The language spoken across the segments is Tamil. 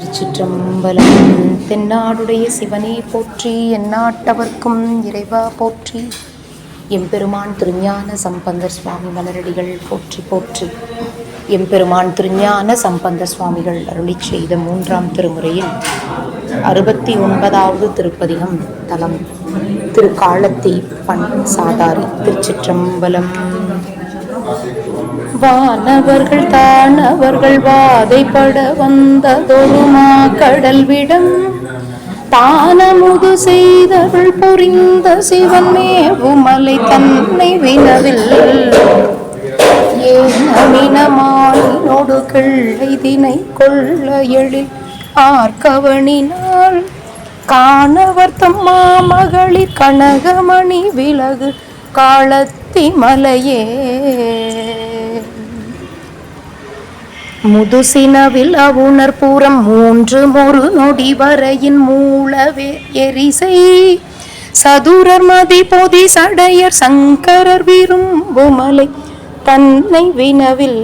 திருச்சிற்றம்பலம். தென்னாடுடைய சிவனே போற்றி எந்நாட்டவர்க்கும் இறைவா போற்றி. எம்பெருமான் திருஞான சம்பந்தர் சுவாமி மலரடிகள் போற்றி போற்றி. எம்பெருமான் திருஞான சம்பந்தர் சுவாமிகள் அருளிச் செய்த மூன்றாம் திருமுறையில் அறுபத்தி ஒன்பதாவது திருப்பதிகம் தலம். திருக்காலத்தி பண் சாதாரி திருச்சிற்றம்பலம். வானவர்கள் தானவர்கள் வாதைப்பட வந்ததொருமா கடல் விடம். தானமுது செய்தவள் புரிந்த சிவன் மேவுமலை தன்னை வினவில். ஏனமினமானோடு கிள்ளை தினை கொள்ள எழில் ஆர்கவனினால் காணவர் தம் மகளிர் கனகமணி விலகு காலத்தி மலையே முதுசினவில் அவுணர்புறம் மூன்று மொரு நொடி வரையின் மூலவே எரிசை. சதுரர் மதி பொதி சடையர் சங்கரர் விரும்புமலை. தன்னை வினவில்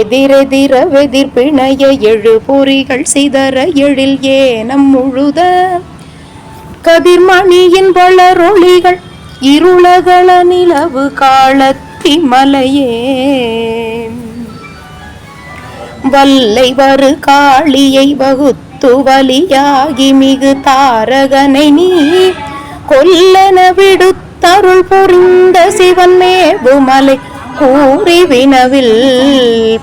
எதிரெதிர வெதிர்பிணைய எழு பொறிகள் சிதற எழில் ஏனம் முழுத. கதிர்மணியின் வளரொளிகள் இருளகள நிலவு காலத்தி மலையே வல்லை வரு காளியை வகுத்து வலியாகி மிகு தாரகனை நீ கொல்லன விடுத்தருள் பொறிந்த சிவன் மேவுமலை கூறி வினவில்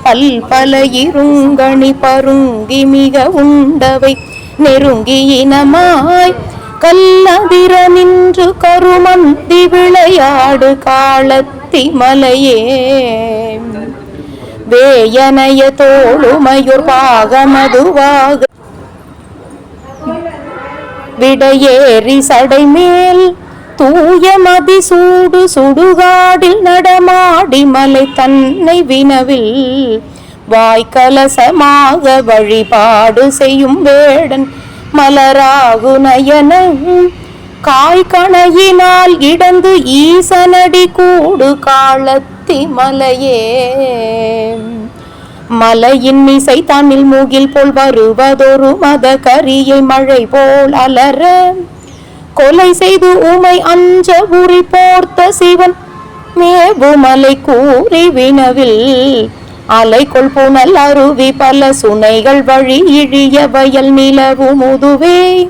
பல் பல இருங்கணி பருங்கி மிக உண்டவை நெருங்கி இனமாய் கல்லதிர நின்று கருமந்தி விளையாடு காலத்தி மலையே வேயனைய தோளுமையுர் பாகமதுவாக. விடையேறி சடை மேல் தூய மதி சூடு சுடுகாடில் நடமாடி மலை தன்னை வினவில் வாய்க்கலசமாக வழிபாடு செய்யும் வேடன் மலராகு நயனம் காய்கணையினால் இடந்து ஈசனடி கூடு காலத்தி மலையே. மலையின் இசை தன்னில் மூகில் போல் வருவதொரு மத கரியை மழை போல் அலற. கொலை செய்து உமை அஞ்ச உரி போர்த்த சிவன் மேவுமலை கூறி வினவில். அலைக்குள் புனல் அருவி பல சுனைகள் வழி இழிய வயல் நிலவு முதுவே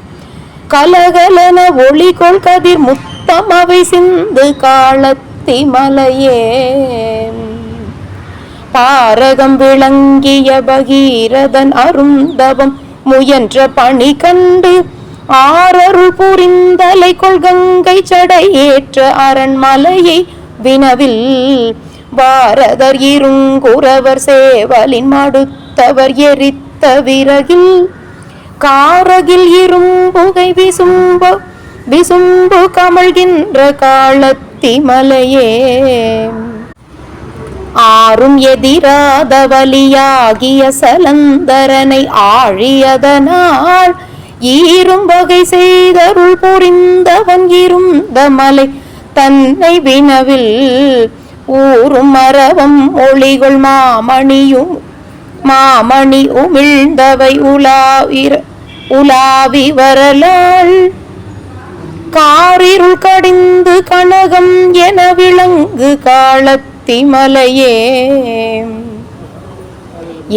கலகலன ஒளிகொள் கதிர் முத்தம் அவை சிந்து காலத்தி மலையே. பாரகம் விளங்கிய பகீரதன் அருந்தவம் முயன்ற பணி கண்டு ஆரருள் புரிந்தலை கொள்கங்கை சடை ஏற்ற அரண்மலையை வினவில் பாரதர் இருங்குறவர் சேவலின் மடுத்தவர் எரித்த விறகில் காரகில் இரும்புகை விசும்பு விசும்பு கமழ்கின்ற காலத்தி மலையே ஆறும் எதிராத வலியாகிய சலந்தரனை ஆழியதனால் ஈரும் வகை செய்தருள் புரிந்தவன் இருந்த மலை தன்னை வினவில் ஊரும் மரபம் ஒளிகள் மாமணியும் மாமணி உமிழ்ந்தவை உலாவிர உலாவி வரலாள். காரிருள் கடிந்து கனகம் என விளங்கு காலத்தி மலையே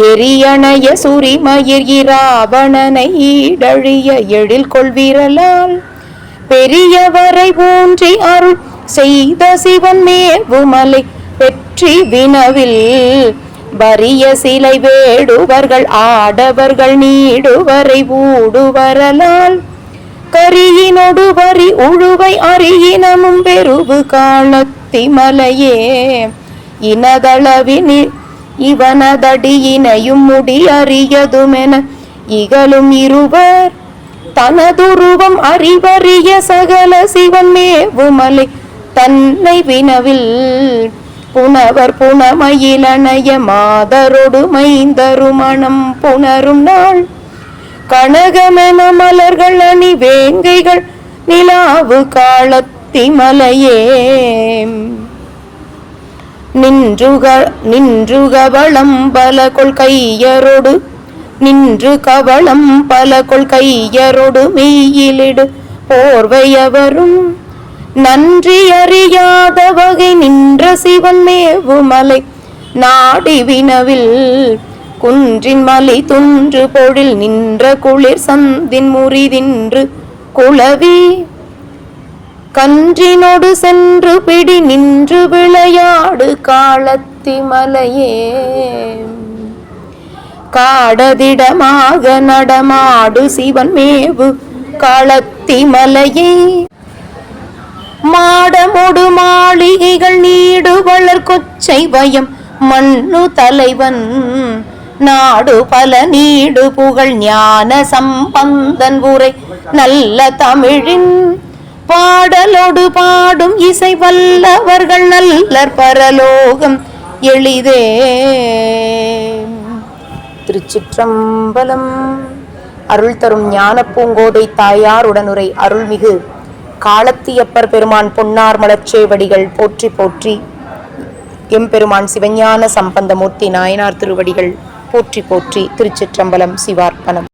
எரியணைய சுரிமயிர் இராவணனை ஈடழிய எழில் கொள்விரலால் பெரியவரை ஊன்றி அருள் செய்த சிவன் மேவுமலை வெற்றி வினவில். வறிய சிலை வேடுவர்கள் ஆடவர்கள் நீடுவரை ஊடுவரலால். கரியினொடு வரி உழுவை அறியினமும் பெருவு காலத்தி மலையே. இனதளவினி இவனதடியினையும் முடி அறியதுமென இகழும் இருவர். தனதுருவம் அறிவறிய சகல சிவன் மேவுமலை தன்னை வினவில் புனவர் புனமயிலனைய மாதரொடு மைந்தருமணம் புணரும் நாள். கனகமென மலர்கள் அணி வேங்கைகள் நிலாவு காலத்தி மலையே. நின்றுக நின்றுகவளம் பல கொள் கையரோடு நின்று கவளம் பல கொள் கையரொடு மெய்யிலிடு போர்வையவரும். நன்றி அறியாத வகை நின்ற சிவன் மேவுமலை. நாடி வினவில் குன்றின் மலை துன்று பொழில் நின்ற குளிர் சந்தின் முறிதின்று குளவி கன்றினொடு சென்று பிடி நின்று விளையாடு காலத்தி மலையே காடதிடமாக நடமாடு சிவன் மேவு காலத்தி மலையே மாடமொடு மாளிகைகள் நீடு வளர் கொச்சை வயம். மண்ணு தலைவன் நாடு பல நீடு புகழ் ஞான சம்பந்தன் உரை நல்ல தமிழின் பாடலோடு பாடும் இசை வல்லவர்கள் நல்லர் பரலோகம். எளிதே. திருச்சிற்றம்பலம். அருள் தரும் ஞான பூங்கோதை தாயார் உடனுரை அருள்மிகு காலத்தியப்பர் பெருமான் பொன்னார் மலர்ச்சேவடிகள் போற்றி போற்றி. எம்பெருமான் சிவஞான சம்பந்தமூர்த்தி நாயனார் திருவடிகள் போற்றி போற்றி திருச்சிற்றம்பலம் சிவார்ப்பணம்.